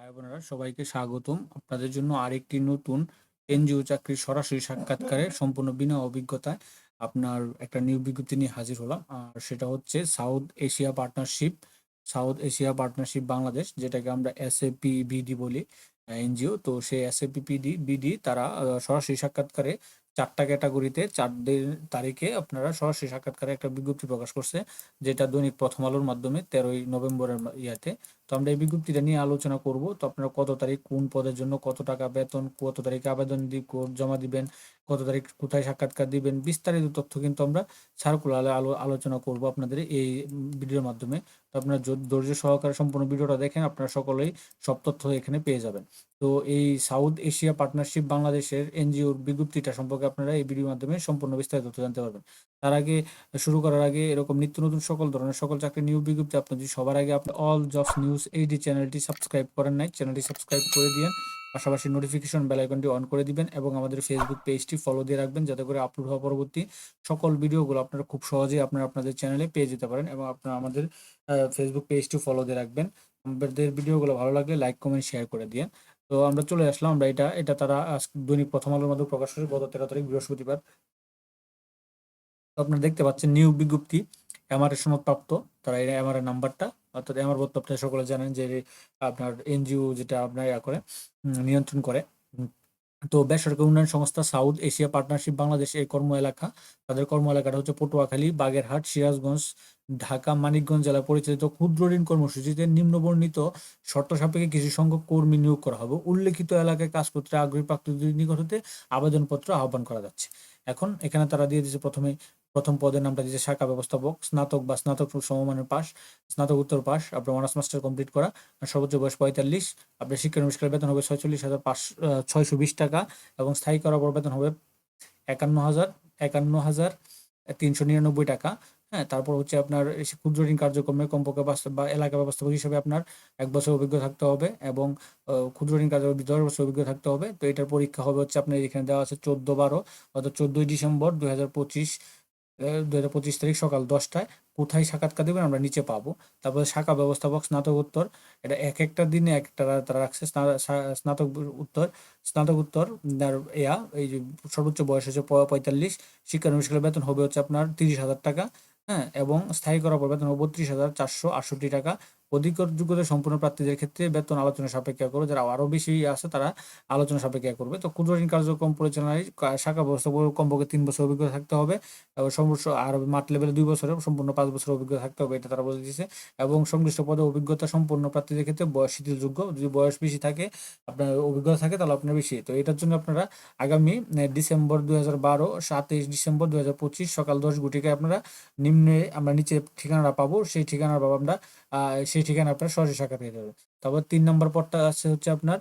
ভাই বোনেরা, সবাইকে স্বাগতম। আপনাদের জন্য আরেকটি নতুন এনজিও চাকরির সরাসরি সাক্ষাৎকারে সম্পূর্ণ বিনা অভিজ্ঞতায় আপনার একটা নিয়োগ বিজ্ঞপ্তি নিয়ে হাজির হলাম। আর সেটা হচ্ছে south Asia partnership, south Asia partnership Bangladesh, যেটাকে আমরা এসএপি বিডি বলি এনজিও। তো সেই এসএপি পিডি বিডি তারা সরাসরি সাক্ষাৎকারে চারটা ক্যাটাগরিতে চার দিন তারিখে আপনারা সরাসরি সাক্ষাৎকারে একটা বিজ্ঞপ্তি প্রকাশ করছে, যেটা দৈনিক প্রথম আলোর মাধ্যমে তেরোই নভেম্বরের ইয়াতে। তো আমরা এই বিজ্ঞপ্তিটা নিয়ে আলোচনা করব। তো আপনারা কত তারিখ, কোন পদের জন্য কত টাকা বেতন, কত তারিখে আবেদন জমা দিবেন, কত তারিখ কোথায় সাক্ষাৎকার দিবেন, বিস্তারিত তথ্য কিন্তু আমরা সার্কুলারে আলো, আলোচনা করব আপনাদের এই ভিডিওর মাধ্যমে। তো আপনারা ধৈর্য সহকারে সম্পূর্ণ ভিডিওটা দেখেন, আপনারা সকলেই সব তথ্য এখানে পেয়ে যাবেন। তো এই সাউথ এশিয়া পার্টনারশিপ বাংলাদেশের এনজিওর বিজ্ঞপ্তিটা সম্পর্কে আপনারা এই ভিডিওর মাধ্যমে সম্পূর্ণ বিস্তারিত তথ্য জানতে পারবেন। তার আগে, শুরু করার আগে এরকম নিত্য নতুন সকল ধরনের সকল চাকরি নিয়োগ বিজ্ঞপ্তি আপনি যদি সবার আগে আপনি অল জবস নিউজ এইডি চ্যানেলটি সাবস্ক্রাইব করেন নাই চ্যানেলটি সাবস্ক্রাইব করে দিয়েন, পাশাপাশি নোটিফিকেশন বেল আইকনটি অন করে দিবেন এবং আমাদের ফেসবুক পেজটি ফলো দিয়ে রাখবেন যাতে করে আপলোড হওয়া পরবর্তী সকল ভিডিওগুলো আপনারা খুব সহজেই আপনারা আপনাদের চ্যানেলে পেয়ে যেতে পারেন এবং আপনারা আমাদের ফেসবুক পেজটি ফলো দিয়ে রাখবেন। আমাদের ভিডিওগুলো ভালো লাগলে লাইক কমেন্ট শেয়ার করে দিয়েন। তো আমরা চলে আসলাম, আমরা এটা এটা তারা দৈনিক প্রথম আলোর মাধ্যমে প্রকাশ করেছে, গত তেরো তারিখ, বৃহস্পতিবার। আপনারা দেখতে পাচ্ছেন নিয়োগ বিজ্ঞপ্তি এমআরএ সনদপ্রাপ্ত, তারা এমআরএ নাম্বারটা অর্থাৎ সকলে জানেন যে আপনার এনজিও যেটা আপনার ইয়া করে নিয়ন্ত্রণ করে। তো বেসরকারি উন্নয়ন সংস্থা সাউথ এশিয়া পার্টনারশিপ বাংলাদেশ এই কর্ম এলাকা। তাদের কর্ম এলাকাটা হচ্ছে পটুয়াখালী, বাগেরহাট, সিরাজগঞ্জ, ঢাকা, মানিকগঞ্জ জেলা পরিচালিত ক্ষুদ্র ঋণ কর্মসূচিতে নিম্নবর্ণিত শর্ত সাপেক্ষে কিছু সংখ্যক কর্মী নিয়োগ করা হবে। উল্লেখিত এলাকায় কাজ করতে আগ্রহী প্রার্থীদের নিকট হতে আবেদনপত্র আহ্বান করা যাচ্ছে। এখন এখানে তারা দিয়ে দিয়েছে প্রথমে প্রথম পদের নামটা দিয়েছে শাখা ব্যবস্থাপক, স্নাতক বা স্নাতক সমমানের পাস স্নাতক উত্তর পাস আপনার অনার্স মাস্টার কমপ্লিট করা সর্বোচ্চ বয়স পঁয়তাল্লিশ, আপনার শিক্ষা শিক্ষানবিষ্কার বেতন হবে ছয়চল্লিশ হাজার পাঁচ ছয়শো বিশ টাকা এবং স্থায়ী করার পর বেতন হবে একান্ন হাজার একান্ন হাজার তিনশো নিরানব্বই টাকা। হ্যাঁ তারপর হচ্ছে আপনার ক্ষুদ্র ঋণ কার্যক্রমে কমপক্ষে বাস্তব বা এলাকা ব্যবস্থাপক হিসেবে আপনার এক বছর অভিজ্ঞ থাকতে হবে এবং ক্ষুদ্র ঋণ কার্যক্রমে দশ বছর অভিজ্ঞ থাকতে হবে। তো এটার পরীক্ষা হবে হচ্ছে আপনার এখানে দেওয়া আছে চোদ্দ বারো, অর্থাৎ চোদ্দই ডিসেম্বর দুই হাজার পঁচিশ। দুই হাজার পঁচিশ তারিখ সকাল দশটায় কোথায় সাক্ষাৎকার দেবেন আমরা নিচে পাবো। তারপরে শাখা ব্যবস্থাপক স্নাতকোত্তর এটা এক একটা দিনে এক একটা তারা রাখছে। স্নাতক উত্তর স্নাতক উত্তর স্নাতকোত্তর এয়া এই যে সর্বোচ্চ বয়স হচ্ছে পঁয়তাল্লিশ অনুষ্ঠানের বেতন হবে হচ্ছে আপনার তিরিশ হাজার টাকা হ্যাঁ এবং স্থায়ী করার পর বেতন হবে বত্রিশ হাজার চারশো আটষট্টি টাকা অধিকর যোগ্যতা সম্পূর্ণ প্রার্থীদের ক্ষেত্রে বেতন আলোচনা সাপেক্ষে করবে যারা আরও বেশি আছে তারা আলোচনা সাপেক্ষে করবে। তো ক্ষুদ্র ঋণ কার্যক্রম পরিচালনায় শাখা ব্যবস্থা কমপক্ষে তিন বছর অভিজ্ঞতা থাকতে হবে এবং সর্বোচ্চ আর মাঠ লেভেলে দুই বছরের সম্পূর্ণ পাঁচ বছর অভিজ্ঞতা থাকতে হবে, এটা তারা বলে দিয়েছে। এবং সংশ্লিষ্ট পদে অভিজ্ঞতা সম্পূর্ণ প্রার্থীদের ক্ষেত্রে বয়স শিথিলযোগ্য। যদি বয়স বেশি থাকে, আপনার অভিজ্ঞতা থাকে তাহলে আপনার বেশি। তো এটার জন্য আপনারা আগামী ডিসেম্বর দুই হাজার বারো, সাতাইশ ডিসেম্বর দুই হাজার পঁচিশ সকাল দশ গুটিকে আপনারা নিম্নে আমরা নিচে ঠিকানাটা পাবো। সেই ঠিকানার পাবো আমরা সেই ঠিকানা আপনার সরাসরি শাখা পেয়ে যাবেন। তারপর তিন নম্বর পদটা আছে হচ্ছে আপনার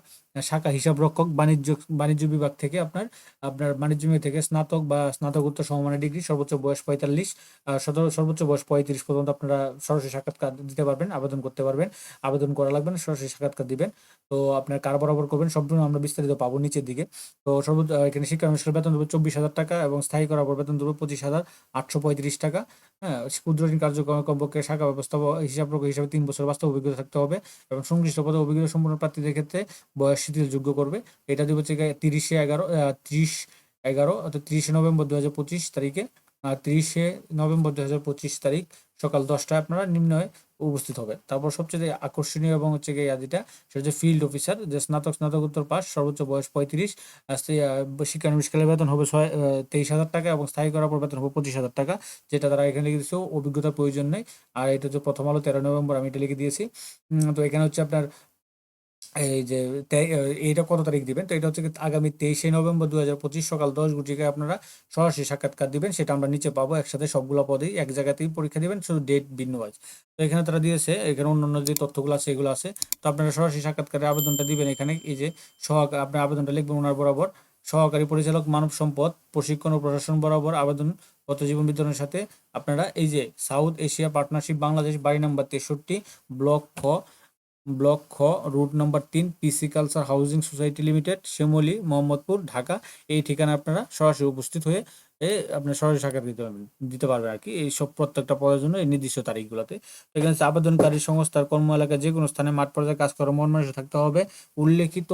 শাখা হিসাব রক্ষক বাণিজ্য বাণিজ্য বিভাগ থেকে আপনার আপনার বাণিজ্য বিভাগ থেকে স্নাতক বা স্নাতকোত্তর সমমানের ডিগ্রি, সর্বোচ্চ বয়স পঁয়তাল্লিশ সর্বোচ্চ বয়স পঁয়ত্রিশ পর্যন্ত আপনারা সরাসরি সাক্ষাৎকার দিতে পারবেন, আবেদন করতে পারবেন, আবেদন করা লাগবে না, সরাসরি সাক্ষাৎকার দিবেন। তো আপনার কার বরাবর করবেন সম্পূর্ণ আমরা বিস্তারিত পাবো নিচের দিকে। তো সর্বোচ্চ এখানে শিক্ষা অনুষ্ঠানের বেতন দেবো চব্বিশ হাজার টাকা এবং স্থায়ী করার বেতন দেবো পঁচিশ হাজার আটশো পঁয়ত্রিশ টাকা। হ্যাঁ ক্ষুদ্র ঋণ কার্যক্রম কমপক্ষে শাখা ব্যবস্থাপক, হিসাব রক্ষক হিসাবে তিন বছর বাস্তব অভিজ্ঞতা থাকতে হবে এবং সংশ্লিষ্ট পদে অভিজ্ঞতা সম্পূর্ণ প্রার্থীদের ক্ষেত্রে বয়স শিথিলযোগ্য করবে। এটা দেবো হচ্ছে তিরিশে এগারো ত্রিশ এগারো, অর্থাৎ তিরিশে নভেম্বর দু হাজার পঁচিশ তারিখে তিরিশে নভেম্বর দু হাজার পঁচিশ তারিখ সকাল দশটায় আপনারা নিম্নে উপস্থিত হবে তারপর সবচেয়ে আকর্ষণীয় এবং হচ্ছে গিয়ে ইয়াদিটা সেটা হচ্ছে ফিল্ড অফিসার যে স্নাতক স্নাতকোত্তর পাস, সর্বোচ্চ বয়স পঁয়ত্রিশ শিক্ষা শিক্ষানবিষ্কারের বেতন হবে ছয় তেইশ হাজার টাকা এবং স্থায়ী করার পর বেতন হবে পঁচিশ হাজার টাকা, যেটা তারা এখানে লিখে দিয়েছে, অভিজ্ঞতার প্রয়োজন নেই। আর এটা হচ্ছে প্রথম আলো তেরো নভেম্বর, আমি এটা লিখে দিয়েছি। তো এখানে হচ্ছে আপনার এই যে এইটা কত তারিখ দিবেন? তো এটা হচ্ছে আগামী তেইশে নভেম্বর দু হাজার পঁচিশ সকাল দশ ঘটিকায় আপনারা সরাসরি সাক্ষাৎকার দিবেন, সেটা আমরা নিচে পাবো, একসাথে সবগুলো পদেই এক জায়গাতেই পরীক্ষা দিবেন, শুধু ডেট ভিন্ন ওয়াইজ তো এখানে তারা দিয়েছে, এখানে অন্যান্য যে তথ্যগুলো আছে, এগুলো আছে। তো আপনারা সরাসরি সাক্ষাৎকারের আবেদনটা দিবেন এখানে, এই যে সহকার আপনার আবেদনটা লিখবেন ওনার বরাবর। সহকারী পরিচালক মানব সম্পদ, প্রশিক্ষণ ও প্রশাসন বরাবর আবেদন জীবন বিতরণের সাথে আপনারা এই যে সাউথ এশিয়া পার্টনারশিপ বাংলাদেশ বাড়ি নাম্বার তেষট্টি, ব্লক খ ব্লক খ, রুট নাম্বার তিন, PC culture housing society limited Shyamoli Mohammadpur, Dhaka. এই ঠিকানা আপনারা সরাসরি উপস্থিত হয়ে আপনার সরাসরি সাক্ষাৎ দিতে পারবেন, দিতে পারবে আর কি। এই সব প্রত্যেকটা পদের জন্য এই নির্দিষ্ট তারিখগুলোতে। এখানে আবেদনকারী সংস্থার কর্ম এলাকায় যে কোনো স্থানে মাঠ পর্যায়ে কাজ করার মন মানুষ থাকতে হবে। উল্লেখিত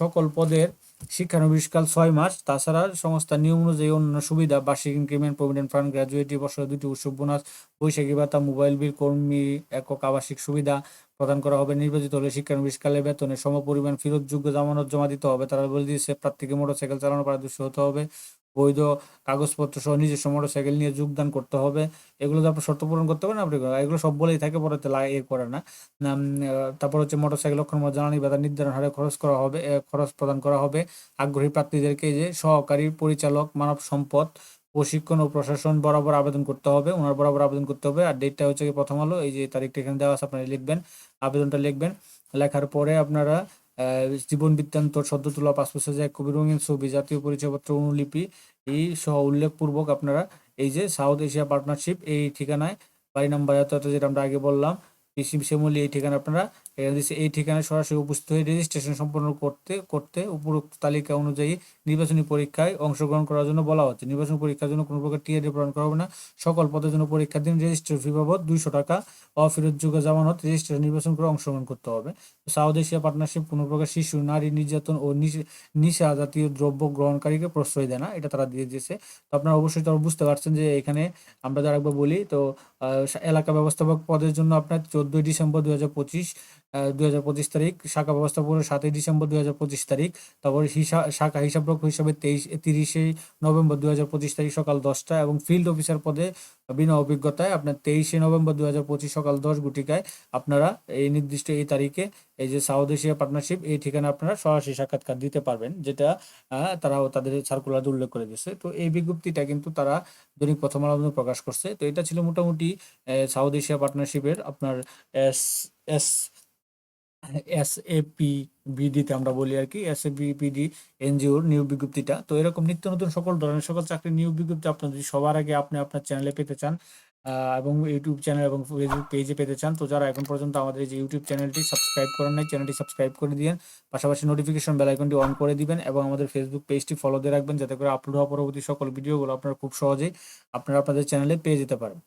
সকল পদের শিক্ষানবিষ্কাল ছয় মাস। তাছাড়া সংস্থার নিয়ম অনুযায়ী অন্যান্য সুবিধা, বার্ষিক ইনক্রিমেন্ট, প্রভিডেন্ট ফান্ড, গ্র্যাজুয়েটি, বছরে দুটি উৎসব, বোনাস, বৈশাখী ভাতা, মোবাইল বিল, কর্মী একক আবাসিক সুবিধা প্রদান করা হবে। নির্বাচিত হলে শিক্ষানবিষ্কালের বেতনে সমপরিমাণ ফেরতযোগ্য জামানত জমা দিতে হবে। তারা বলে দিয়েছে, প্রার্থীকে মোটরসাইকেল চালানো পারদর্শী হতে হবে। বৈধ কাগজপত্র সহ নিজস্ব মোটরসাইকেল নিয়ে যোগদান করতে হবে। এগুলো তো আপনার শর্ত পূরণ করতে পারেন, আপনি এগুলো সব বলেই থাকে, পরে এ করে না। তারপর হচ্ছে মোটরসাইকেল লক্ষণ জ্বালানি ভাতা নির্ধারণ হারে খরচ করা হবে খরচ প্রদান করা হবে। আগ্রহী প্রার্থীদেরকে যে সহকারী পরিচালক, মানব সম্পদ, প্রশিক্ষণ ও প্রশাসন বরাবর আবেদন করতে হবে। ওনার বরাবর আবেদন করতে হবে। আর ডেটটা হচ্ছে প্রথম আলো, এই যে তারিখটা এখানে দেওয়া আছে, আপনারা লিখবেন, আবেদনটা লিখবেন। লেখার পরে আপনারা জীবন বৃত্তান্ত সদ্য তোলা পাসপোর্ট সাইজের এক কপি রঙিন ছবি, জাতীয় পরিচয়পত্র, অনুলিপি এই সহ উল্লেখপূর্বক আপনারা এই যে সাউথ এশিয়া পার্টনারশিপ এই ঠিকানায় বাড়ি নাম্বার যেটা আমরা আগে বললাম পিসি এই ঠিকানা আপনারা এই ঠিকানায় সরাসরি উপস্থিত হয়ে রেজিস্ট্রেশন সম্পন্ন করতে করতে উপরোক্ত তালিকা অনুযায়ী নির্বাচনী পরীক্ষায় অংশগ্রহণ করার জন্য বলা হচ্ছে। নির্বাচনী পরীক্ষার জন্য কোনো প্রকার টিআরডি প্রদান করা হবে না। সকল পদের জন্য পরীক্ষার দিন রেজিস্ট্রেশন ফি বাবদ দুইশো টাকা অফেরতযোগ্য জামানত রেজিস্ট্রেশন নির্বাচন করে অংশগ্রহণ করতে হবে। সাউথ এশিয়া পার্টনারশিপ কোনো প্রকার শিশু, নারী নির্যাতন ও নিশা জাতীয় দ্রব্য গ্রহণকারীকে প্রশ্রয় দেয় না, এটা তারা দিয়ে দিয়েছে। তো আপনারা অবশ্যই তারা বুঝতে পারছেন যে এখানে আমরা যারা একবার বলি, তো এলাকা ব্যবস্থাপক পদের জন্য আপনার চোদ্দই ডিসেম্বর দু হাজার পঁচিশ দুই তারিখ, শাখা ব্যবস্থাপকের সাতই ডিসেম্বর দুই হাজার পঁচিশ তারিখ। তারপর হিসা, শাখা হিসাবরক্ষক হিসাবে তেইশ, তিরিশে নভেম্বর দুই হাজার পঁচিশ তারিখ সকাল দশটা এবং ফিল্ড অফিসার পদে বিনা অভিজ্ঞতায় আপনার তেইশে নভেম্বর দুই হাজার পঁচিশ সকাল দশ গুটিকায় আপনারা এই নির্দিষ্ট এই তারিখে এই যে সাউথ এশিয়া পার্টনারশিপ এই ঠিকানা আপনারা সরাসরি সাক্ষাৎকার দিতে পারবেন, যেটা তারাও তাদের সার্কুলার উল্লেখ করে দিয়েছে। তো এই বিজ্ঞপ্তিটা কিন্তু তারা দৈনিক প্রথম আলো প্রকাশ করছে। তো এটা ছিল মোটামুটি সাউথ এশিয়া পার্টনারশিপের আপনার, S S S A P বিডিতে আমরা বলি আর কি এস এ পি পিডি এনজিওর নিয়োগ বিজ্ঞপ্তিটা। তো এরকম নিত্য নতুন সকল ধরনের সকল চাকরির নিয়োগ বিজ্ঞপ্তি আপনার যদি সবার আগে আপনি আপনার চ্যানেলে পেতে চান এবং ইউটিউব চ্যানেল এবং ফেসবুক পেজে পেতে চান, তো যারা এখন পর্যন্ত আমাদের যে ইউটিউব চ্যানেলটি সাবস্ক্রাইব করেন নাই চ্যানেলটি সাবস্ক্রাইব করে দিন পাশাপাশি নোটিফিকেশন বেল আইকনটি অন করে দিবেন এবং আমাদের ফেসবুক পেজটি ফলো দিয়ে রাখবেন, যাতে করে আপলোড হওয়া পরবর্তী সকল ভিডিওগুলো আপনারা খুব সহজেই আপনারা আপনাদের চ্যানেলে পেয়ে যেতে পারেন।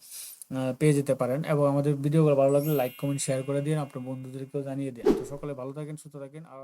পেয়ে যেতে পারেন এবং আমাদের ভিডিওগুলো ভালো লাগলে লাইক কমেন্ট শেয়ার করে দিন। আপনার বন্ধুদেরকেও জানিয়ে দিন। তো সকলে ভালো থাকেন, সুস্থ থাকেন। আর